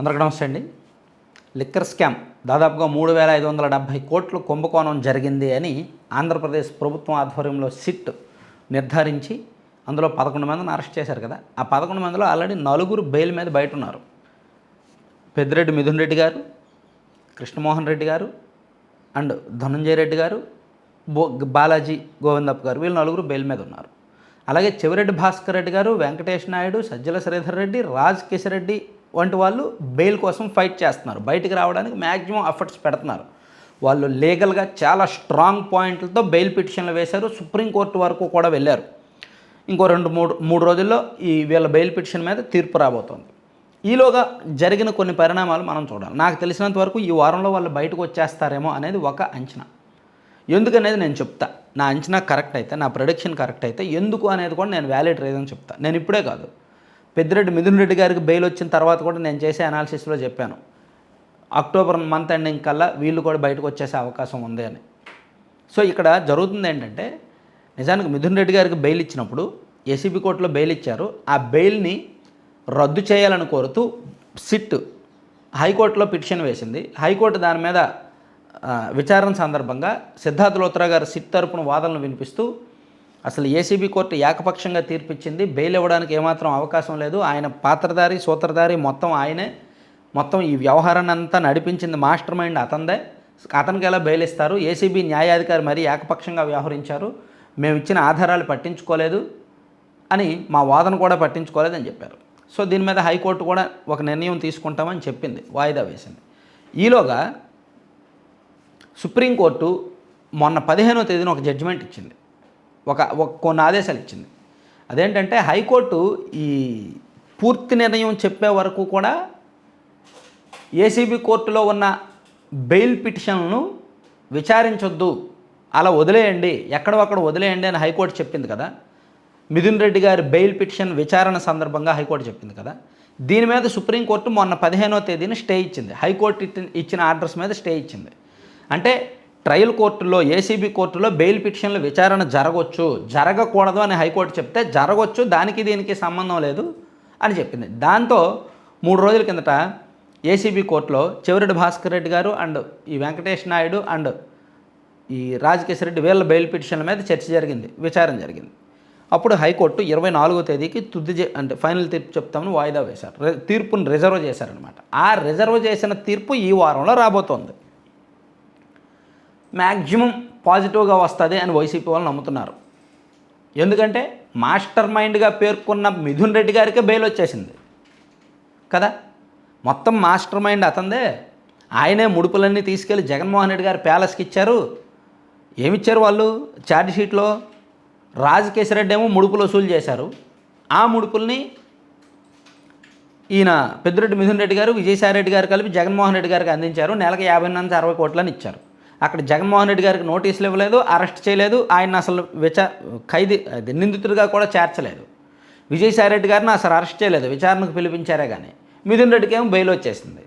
అందరికీ నమస్తే అండి. లిక్కర్ స్కామ్ దాదాపుగా మూడు వేల ఐదు వందల డెబ్భై కోట్లు కుంభకోణం జరిగింది అని ఆంధ్రప్రదేశ్ ప్రభుత్వం ఆధ్వర్యంలో సిట్ నిర్ధారించి అందులో పదకొండు మందిని అరెస్ట్ చేశారు కదా. ఆ పదకొండు మందిలో ఆల్రెడీ నలుగురు బెయిల్ మీద బయట ఉన్నారు పెద్దిరెడ్డి మిథున్ రెడ్డి గారు కృష్ణమోహన్ రెడ్డి గారు అండ్ ధనంజయ రెడ్డి గారు బో బాలాజీ గోవిందప్ప గారు వీళ్ళు నలుగురు బెయిల్ మీద ఉన్నారు. అలాగే చెవిరెడ్డి భాస్కర్ రెడ్డి గారు వెంకటేష్ నాయుడు సజ్జల శ్రీధర్ రెడ్డి రాజ్ కిషన్ రెడ్డి వంటి వాళ్ళు బెయిల్ కోసం ఫైట్ చేస్తున్నారు. బయటకు రావడానికి మ్యాక్సిమం ఎఫర్ట్స్ పెడుతున్నారు. వాళ్ళు లీగల్గా చాలా స్ట్రాంగ్ పాయింట్లతో బెయిల్ పిటిషన్లు వేశారు. సుప్రీంకోర్టు వరకు కూడా వెళ్ళారు. ఇంకో రెండు మూడు మూడు రోజుల్లో ఈ వీళ్ళ బెయిల్ పిటిషన్ మీద తీర్పు రాబోతోంది. ఈలోగా జరిగిన కొన్ని పరిణామాలు మనం చూడాలి. నాకు తెలిసినంత వరకు ఈ వారంలో వాళ్ళు బయటకు వచ్చేస్తారేమో అనేది ఒక అంచనా. ఎందుకనేది నేను చెప్తా. నా అంచనా కరెక్ట్ అయితే నా ప్రొడిక్షన్ కరెక్ట్ అయితే ఎందుకు అనేది కూడా నేను వ్యాలిడ్ రీజన్ చెప్తా. నేను ఇప్పుడే కాదు. పెద్దిరెడ్డి మిథున్ రెడ్డి గారికి బెయిల్ వచ్చిన తర్వాత కూడా నేను చేసే అనాలిసిస్లో చెప్పాను. అక్టోబర్ మంత్ ఎండింగ్ కల్లా వీళ్ళు కూడా బయటకు వచ్చేసే అవకాశం ఉంది అని. సో ఇక్కడ జరుగుతుంది ఏంటంటే నిజానికి మిథున్ రెడ్డి గారికి బెయిల్ ఇచ్చినప్పుడు ఏసీబీ కోర్టులో బెయిల్ ఇచ్చారు. ఆ బెయిల్ని రద్దు చేయాలని కోరుతూ సిట్ హైకోర్టులో పిటిషన్ వేసింది. హైకోర్టు దాని మీద విచారణ సందర్భంగా సిద్ధార్థ లోత్రా గారు సిట్ తరపున వాదనలు వినిపిస్తూ అసలు ఏసీబీ కోర్టు ఏకపక్షంగా తీర్పిచ్చింది. బెయిల్ ఇవ్వడానికి ఏమాత్రం అవకాశం లేదు. ఆయన పాత్రధారి సూత్రధారి మొత్తం ఆయనే. మొత్తం ఈ వ్యవహారాన్ని అంతా నడిపించింది మాస్టర్ మైండ్ అతందే అతనికి ఎలా బెయిల్ ఇస్తారు? ఏసీబీ న్యాయాధికారి మరీ ఏకపక్షంగా వ్యవహరించారు. మేము ఇచ్చిన ఆధారాలు పట్టించుకోలేదు అని మా వాదన కూడా పట్టించుకోలేదని చెప్పారు. సో దీని మీద హైకోర్టు కూడా ఒక నిర్ణయం తీసుకుంటామని చెప్పింది వాయిదా వేసింది. ఈలోగా సుప్రీంకోర్టు మొన్న పదిహేనో తేదీన ఒక జడ్జిమెంట్ ఇచ్చింది. ఒక కొన్ని ఆదేశాలు ఇచ్చింది. అదేంటంటే హైకోర్టు ఈ పూర్తి నిర్ణయం చెప్పే వరకు కూడా ఏసీబీ కోర్టులో ఉన్న బెయిల్ పిటిషన్లను విచారించొద్దు అలా వదిలేయండి ఎక్కడొక్కడ వదిలేయండి అని హైకోర్టు చెప్పింది కదా. మిథున్ రెడ్డి గారి బెయిల్ పిటిషన్ విచారణ సందర్భంగా హైకోర్టు చెప్పింది కదా. దీని మీద సుప్రీంకోర్టు మొన్న పదిహేనో తేదీన స్టే ఇచ్చింది. హైకోర్టు ఇచ్చిన ఆర్డర్స్ మీద స్టే ఇచ్చింది. అంటే ట్రయల్ కోర్టులో ఏసీబీ కోర్టులో బెయిల్ పిటిషన్ల విచారణ జరగవచ్చు జరగకూడదు అని హైకోర్టు చెప్తే జరగవచ్చు దానికి దీనికి సంబంధం లేదు అని చెప్పింది. దాంతో మూడు రోజుల కిందట ఏసీబీ కోర్టులో చెవిరెడ్డి భాస్కర్ రెడ్డి గారు అండ్ ఈ వెంకటేష్ నాయుడు అండ్ ఈ రాజకేశ్వర రెడ్డి వీళ్ళ బెయిల్ పిటిషన్ల మీద చర్చ జరిగింది విచారణ జరిగింది. అప్పుడు హైకోర్టు ఇరవై నాలుగో తేదీకి తుది అంటే ఫైనల్ తీర్పు చెప్తామని వాయిదా వేశారు. తీర్పును రిజర్వ్ చేశారనమాట ఆ రిజర్వ్ చేసిన తీర్పు ఈ వారంలో రాబోతోంది. మ్యాక్సిమం పాజిటివ్గా వస్తుంది అని వైసీపీ వాళ్ళు నమ్ముతున్నారు. ఎందుకంటే మాస్టర్ మైండ్గా పేర్కొన్న మిథున్ రెడ్డి గారికే బెయిల్ వచ్చేసింది. కదా? మొత్తం మాస్టర్ మైండ్ అతందే. ఆయనే ముడుపులన్నీ తీసుకెళ్ళి జగన్మోహన్ రెడ్డి గారి ప్యాలెస్కి ఇచ్చారు. ఏమిచ్చారు వాళ్ళు? ఛార్జ్షీట్లో రెడ్డి ఏమో ముడుపులు వసూలు చేశారు. ఆ ముడుపుల్ని ఈయన పెద్దిరెడ్డి మిథున్ రెడ్డి గారు విజయసాయి రెడ్డి గారు కలిపి జగన్మోహన్ రెడ్డి గారికి అందించారు. నెలకు యాభై నుంచి అరవై కోట్లని ఇచ్చారు. అక్కడ జగన్మోహన్ రెడ్డి గారికి నోటీసులు ఇవ్వలేదు అరెస్ట్ చేయలేదు. ఆయన అసలు విచా ఖైదీ అది నిందితుడిగా కూడా చేర్చలేదు. విజయసాయి రెడ్డి గారిని అసలు అరెస్ట్ చేయలేదు. విచారణకు పిలిపించారే కానీ మిథున్ రెడ్డికి ఏమో బెయిల్ వచ్చేసింది.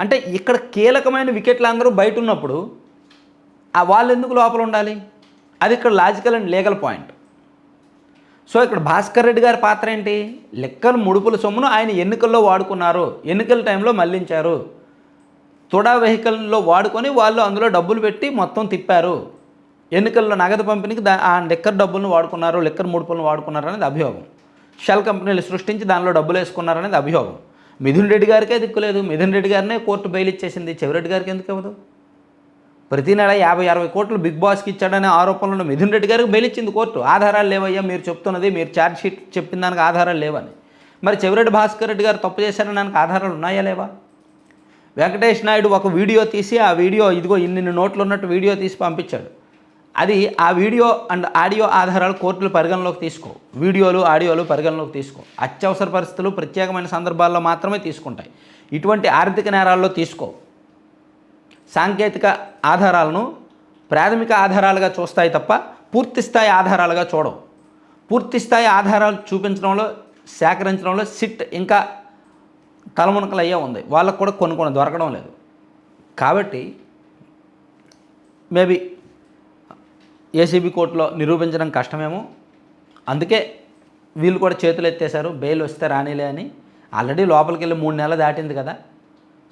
అంటే ఇక్కడ కీలకమైన వికెట్లు అందరూ బయట ఉన్నప్పుడు ఆ వాళ్ళు ఎందుకు లోపల ఉండాలి? అది ఇక్కడ logical and legal point. So ఇక్కడ భాస్కర్ రెడ్డి గారి పాత్ర ఏంటి? లెక్కలు ముడుపుల సొమ్మును ఆయన ఎన్నికల్లో వాడుకున్నారు. ఎన్నికల టైంలో మళ్ళించారు. తుడా వెహికల్లో వాడుకొని వాళ్ళు అందులో డబ్బులు పెట్టి మొత్తం తిప్పారు. ఎన్నికల్లో నగదు పంపిణీకి దా ఆ లిక్కర్ డబ్బులను వాడుకున్నారు లిక్కర్ ముడుపులను వాడుకున్నారు అనేది అభియోగం. షెల్ కంపెనీలు సృష్టించి దానిలో డబ్బులు వేసుకున్నారు అనేది అభియోగం. మిథున్ రెడ్డి గారికే దిక్కులేదు మిథున్ రెడ్డి గారినే కోర్టు బెయిల్ ఇచ్చేసింది. చెవిరెడ్డి గారికి ఎందుకు ఇవ్వదు? ప్రతి నెల యాభై అరవై కోట్లు బిగ్ బాస్కి ఇచ్చాడనే ఆరోపణలు మిథున్ రెడ్డి గారికి బెయిల్ ఇచ్చింది కోర్టు. ఆధారాలు లేవయ్యా మీరు చెప్తున్నది మీరు ఛార్జ్ షీట్ చెప్పిన దానికి ఆధారాలు లేవని. మరి చెవిరెడ్డి భాస్కర్ రెడ్డి గారు తప్పు చేశారని దానికి ఆధారాలు ఉన్నాయా లేవా? వెంకటేష్ నాయుడు ఒక వీడియో తీసి ఆ వీడియో ఇదిగో ఇన్ని నోట్లు ఉన్నట్టు వీడియో తీసి పంపించాడు. అది ఆ వీడియో అండ్ ఆడియో ఆధారాలు కోర్టులు పరిగణలోకి తీసుకో. వీడియోలు ఆడియోలు పరిగణలోకి తీసుకో. అత్యవసర పరిస్థితులు ప్రత్యేకమైన సందర్భాల్లో మాత్రమే తీసుకుంటాయి. ఇటువంటి ఆర్థిక నేరాల్లో తీసుకో. సాంకేతిక ఆధారాలను ప్రాథమిక ఆధారాలుగా చూస్తాయి తప్ప పూర్తి స్థాయి ఆధారాలుగా చూడవు. పూర్తి స్థాయి ఆధారాలు చూపించడంలో సేకరించడంలో సిట్ ఇంకా తలమునకలు అయ్యే ఉంది. వాళ్ళకు కూడా కొన్ని కొన్ని దొరకడం లేదు. కాబట్టి మేబీ ఏసీబీ కోర్టులో నిరూపించడం కష్టమేమో. అందుకే వీళ్ళు కూడా చేతులు ఎత్తేశారు. బెయిల్ వస్తే రానిలే అని. ఆల్రెడీ లోపలికి వెళ్ళి మూడు నెలలు దాటింది కదా.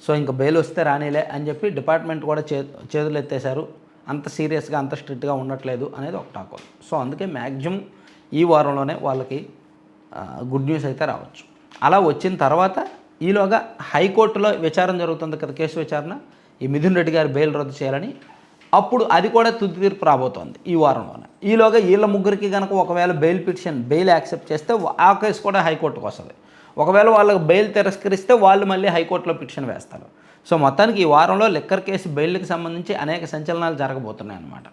సో ఇంకా బెయిల్ వస్తే రానిలే అని చెప్పి డిపార్ట్మెంట్ కూడా చే చేతులు ఎత్తేశారు. అంత సీరియస్గా అంత స్ట్రిక్ట్గా ఉండట్లేదు అనేది ఒక టాక్. సో అందుకే మ్యాక్సిమం ఈ వారంలోనే వాళ్ళకి గుడ్ న్యూస్ అయితే రావచ్చు. అలా వచ్చిన తర్వాత ఈలోగా హైకోర్టులో విచారణ జరుగుతుంది కదా కేసు విచారణ. ఈ మిథున్ రెడ్డి గారి బెయిల్ రద్దు చేయాలని. అప్పుడు అది కూడా తుది తీర్పు రాబోతోంది ఈ వారంలోనే. ఈలోగా వీళ్ళ ముగ్గురికి కనుక ఒకవేళ బెయిల్ పిటిషన్ బెయిల్ యాక్సెప్ట్ చేస్తే ఆ కేసు కూడా హైకోర్టుకు వస్తుంది. ఒకవేళ వాళ్ళకి బెయిల్ తిరస్కరిస్తే వాళ్ళు మళ్ళీ హైకోర్టులో పిటిషన్ వేస్తారు. సో మొత్తానికి ఈ వారంలో లిక్కర్ కేసు బెయిల్కి సంబంధించి అనేక సంచలనాలు జరగబోతున్నాయి అన్నమాట